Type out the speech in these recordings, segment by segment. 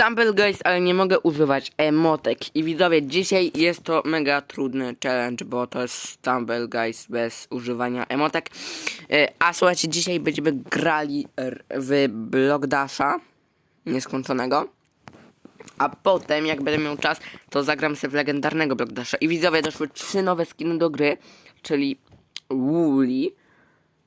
Stumble Guys, ale nie mogę używać emotek. I widzowie, dzisiaj jest to mega trudny challenge, bo to jest Stumble Guys bez używania emotek. E, A słuchajcie, dzisiaj będziemy grali w Block Dasha nieskończonego. A potem, jak będę miał czas, to zagram sobie w legendarnego Block Dasha. I widzowie, doszły trzy nowe skiny do gry, czyli Woolly,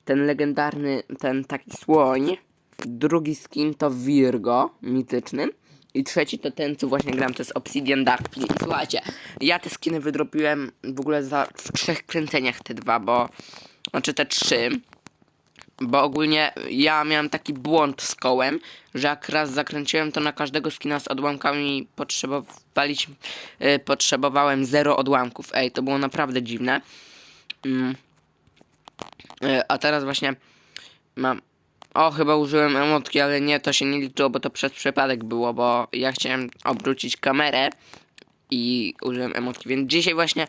ten legendarny, ten taki słoń. Drugi skin to Virgo, mityczny. I trzeci to ten, co właśnie gram, to jest Obsidian Darkpin. I słuchajcie, ja te skiny wydropiłem w ogóle za, w trzech kręceniach te dwa, bo... Znaczy te trzy. Bo ogólnie ja miałem taki błąd z kołem, że jak raz zakręciłem to na każdego skina z odłamkami potrzebowalić, yy, potrzebowałem zero odłamków. Ej, to było naprawdę dziwne. Yy, a teraz właśnie mam... O, chyba użyłem emotki, ale nie, to się nie liczyło, bo to przez przypadek było, bo ja chciałem obrócić kamerę i użyłem emotki, więc dzisiaj właśnie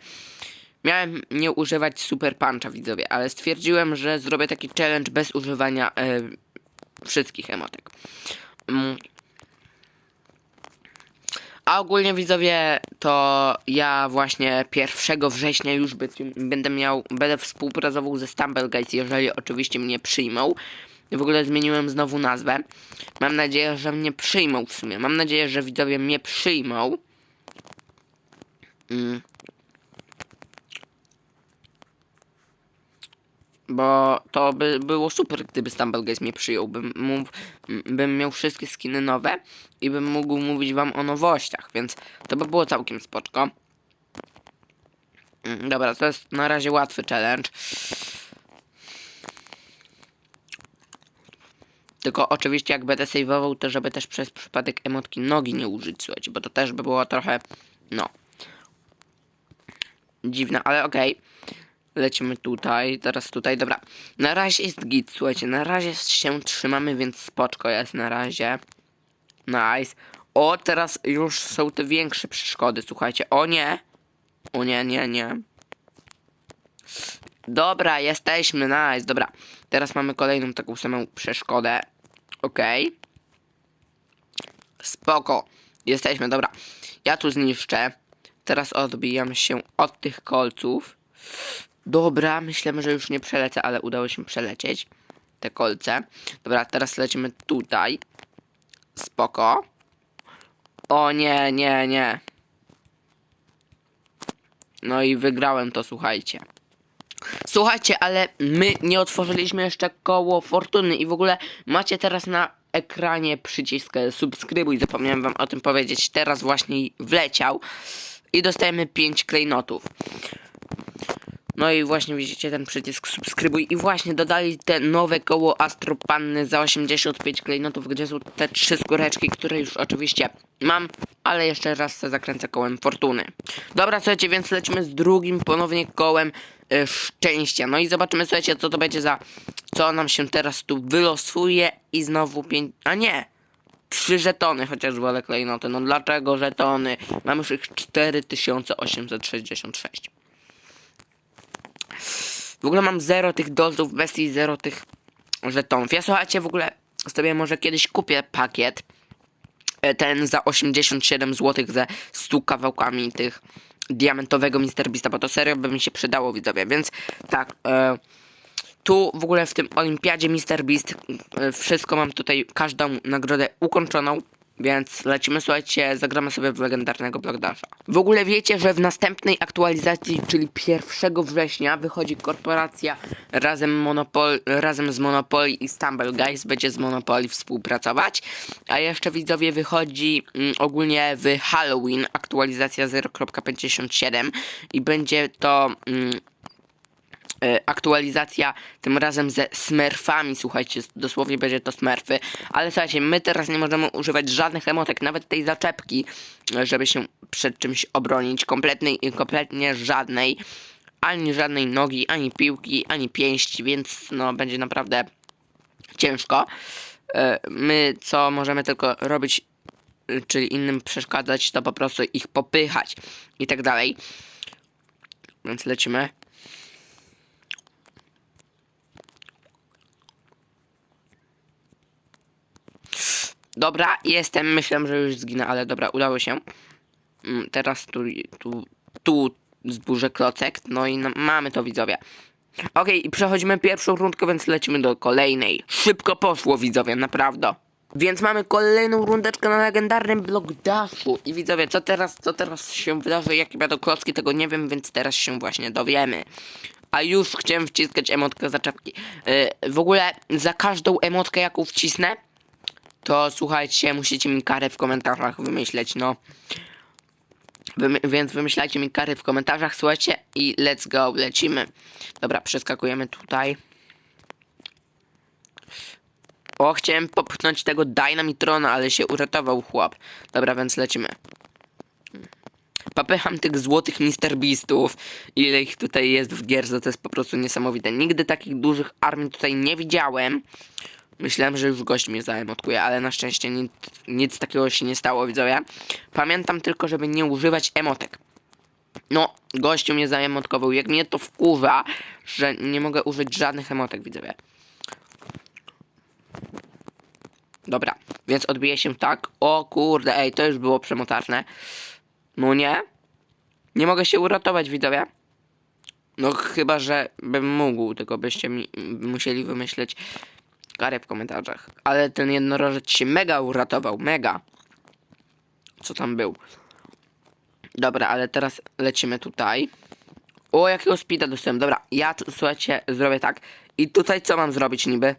miałem nie używać super puncha widzowie, ale stwierdziłem, że zrobię taki challenge bez używania e, wszystkich emotek. Mm. A ogólnie widzowie, to ja właśnie 1 września już będę miał, będę współpracował ze Stumble Guys, jeżeli oczywiście mnie przyjmą. W ogóle zmieniłem znowu nazwę. Mam nadzieję, że mnie przyjmą w sumie. Mam nadzieję, że widzowie mnie przyjmą. Mm. Bo to by było super, gdyby Stumble Guys mnie przyjął. Bym, mógł, m, bym miał wszystkie skiny nowe i bym mógł mówić wam o nowościach, więc to by było całkiem spoczko. Mm, Dobra, to jest na razie łatwy challenge. Tylko oczywiście jak będę saveował, to żeby też przez przypadek emotki nogi nie użyć, słuchajcie, bo to też by było trochę, no, dziwne, ale okej. Lecimy tutaj, teraz tutaj, dobra. Na razie jest git, słuchajcie, na razie się trzymamy, więc spoczko jest na razie. Nice. O, teraz już są te większe przeszkody, słuchajcie. O nie. O nie, nie, nie. Dobra, jesteśmy, nice, dobra. Teraz mamy kolejną taką samą przeszkodę. Okej. Spoko. Jesteśmy, dobra. Ja tu zniszczę. Teraz odbijam się od tych kolców. Dobra, myślałem, że już nie przelecę, ale udało się przelecieć te kolce. Dobra, teraz lecimy tutaj. Spoko. O nie, nie, nie. No i wygrałem to, słuchajcie. Słuchajcie, ale my nie otworzyliśmy jeszcze koło fortuny i w ogóle macie teraz na ekranie przycisk e, subskrybuj. Zapomniałem wam o tym powiedzieć. Teraz właśnie wleciał i dostajemy 5 klejnotów. No i właśnie widzicie ten przycisk subskrybuj i właśnie dodali te nowe koło Astropanny za 85 klejnotów, gdzie są te trzy skóreczki, które już oczywiście mam, ale jeszcze raz zakręcę kołem fortuny. Dobra, słuchajcie, więc lecimy z drugim ponownie kołem szczęścia. No i zobaczymy, słuchajcie, co to będzie za, co nam się teraz tu wylosuje i znowu pięć, a nie, trzy żetony, chociaż wolę klejnoty. No dlaczego żetony? Mam już ich 4866. W ogóle mam zero tych dozów bestii, zero tych żetonów. Ja słuchajcie, w ogóle sobie może kiedyś kupię pakiet. e, Ten za 87 zł ze 100 kawałkami tych diamentowego Mr. Beasta, bo to serio by mi się przydało widzowie, więc tak. E, tu w ogóle w tym olimpiadzie Mr. Beast e, wszystko mam tutaj, każdą nagrodę ukończoną. Więc lecimy, słuchajcie, zagramy sobie w legendarnego Blockdasha. W ogóle wiecie, że w następnej aktualizacji, czyli 1 września, wychodzi korporacja razem, Monopol, razem z Monopoly i Stumble Guys będzie z Monopoly współpracować. A jeszcze widzowie wychodzi mm, ogólnie w Halloween aktualizacja 0.57 i będzie to mm, aktualizacja tym razem ze smurfami, słuchajcie, dosłownie będzie to smurfy, ale słuchajcie, my teraz nie możemy używać żadnych emotek, nawet tej zaczepki, e, żeby się przed czymś obronić, kompletnej, kompletnie żadnej, ani żadnej nogi, ani piłki, ani pięści, więc no będzie naprawdę ciężko. E, My co możemy tylko robić, e, czyli innym przeszkadzać, to po prostu ich popychać i tak dalej. Więc lecimy. Dobra, jestem. Myślałem, że już zginę, ale dobra, udało się. Mm, Teraz tu, tu, tu zburzę klocek. No i mamy to widzowie. Okej, i przechodzimy pierwszą rundkę, więc lecimy do kolejnej. Szybko poszło widzowie, naprawdę. Więc mamy kolejną rundeczkę na legendarnym Block Dashu. I widzowie, co teraz, co teraz się wydarzy, jakie będą klocki, tego nie wiem, więc teraz się właśnie dowiemy. A już chciałem wciskać emotkę zaczepki. Yy, w ogóle za każdą emotkę, jaką wcisnę, to słuchajcie, musicie mi karę w komentarzach wymyśleć, no. Wymy więc wymyślajcie mi kary w komentarzach, słuchajcie, i let's go, lecimy. Dobra, przeskakujemy tutaj. O, chciałem popchnąć tego Dynamitrona, ale się uratował chłop. Dobra, więc lecimy. Popycham tych złotych Mr. Beastów. Ile ich tutaj jest w gierce, to jest po prostu niesamowite. Nigdy takich dużych armii tutaj nie widziałem. Myślałem, że już gość mnie zaemotkuje, ale na szczęście nic, nic takiego się nie stało, widzowie. Pamiętam tylko, żeby nie używać emotek. No, gościu mnie zaemotkował. Jak mnie to wkurza, że nie mogę użyć żadnych emotek, widzowie. Dobra, więc odbije się tak. O kurde, ej, to już było przemotaczne. No nie? Nie mogę się uratować, widzowie. No chyba, że bym mógł, tylko byście mi musieli wymyśleć karę w komentarzach. Ale ten jednorożec się mega uratował, mega. Co tam był? Dobra, ale teraz lecimy tutaj. O, jakiego speeda dostałem. Dobra, ja słuchajcie, zrobię tak. I tutaj co mam zrobić niby?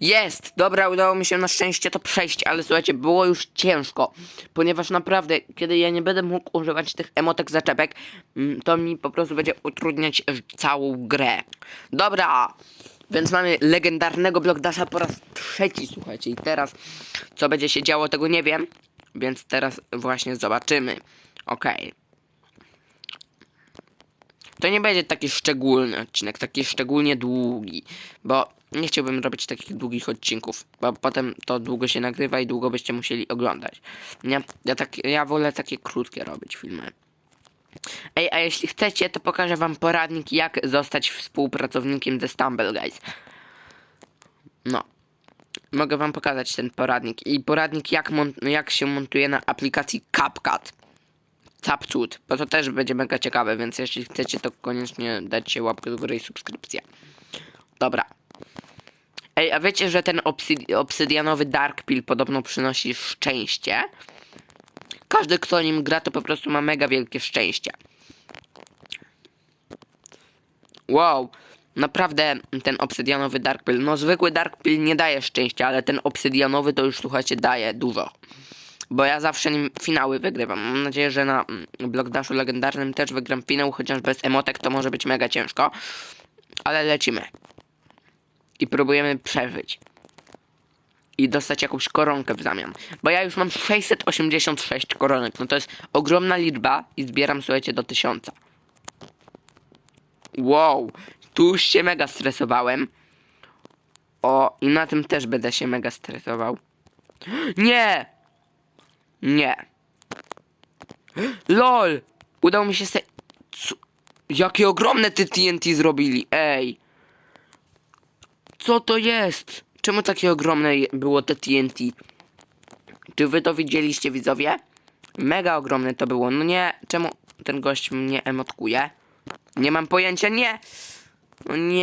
Jest! Dobra, udało mi się na szczęście to przejść, ale słuchajcie, było już ciężko, ponieważ naprawdę, kiedy ja nie będę mógł używać tych emotek zaczepek, mm, to mi po prostu będzie utrudniać całą grę. Dobra, więc mamy legendarnego Blockdasha po raz trzeci, słuchajcie, i teraz co będzie się działo, tego nie wiem, więc teraz właśnie zobaczymy. Okej. To nie będzie taki szczególny odcinek, taki szczególnie długi, bo nie chciałbym robić takich długich odcinków, bo potem to długo się nagrywa i długo byście musieli oglądać. Nie? Ja, tak, ja wolę takie krótkie robić filmy. Ej, a jeśli chcecie, to pokażę wam poradnik, jak zostać współpracownikiem ze Stumble Guys. No. Mogę wam pokazać ten poradnik. I poradnik, jak, jak się montuje na aplikacji CapCut. Capcut, bo to też będzie mega ciekawe, więc jeśli chcecie, to koniecznie dajcie łapkę do góry i subskrypcję. Dobra. Ej, a wiecie, że ten obsyd- obsydianowy Dark Pill podobno przynosi szczęście? Każdy, kto nim gra, to po prostu ma mega wielkie szczęście. Wow, naprawdę ten obsydianowy Dark Pill. No zwykły Dark Pill nie daje szczęścia, ale ten obsydianowy to już słuchajcie daje dużo. Bo ja zawsze nim finały wygrywam. Mam nadzieję, że na mm, Blockdashu legendarnym też wygram finał, chociaż bez emotek to może być mega ciężko. Ale lecimy. I próbujemy przeżyć. I dostać jakąś koronkę w zamian. Bo ja już mam 686 koronek. No to jest ogromna liczba i zbieram, słuchajcie, do 1000. Wow. Tu już się mega stresowałem. O, i na tym też będę się mega stresował. Nie! Nie. LOL! Udało mi się se... Jakie ogromne te TNT zrobili, ej! Co to jest? Czemu takie ogromne było te TNT? Czy wy to widzieliście, widzowie? Mega ogromne to było. No nie, czemu ten gość mnie emotkuje? Nie mam pojęcia, nie! No nie.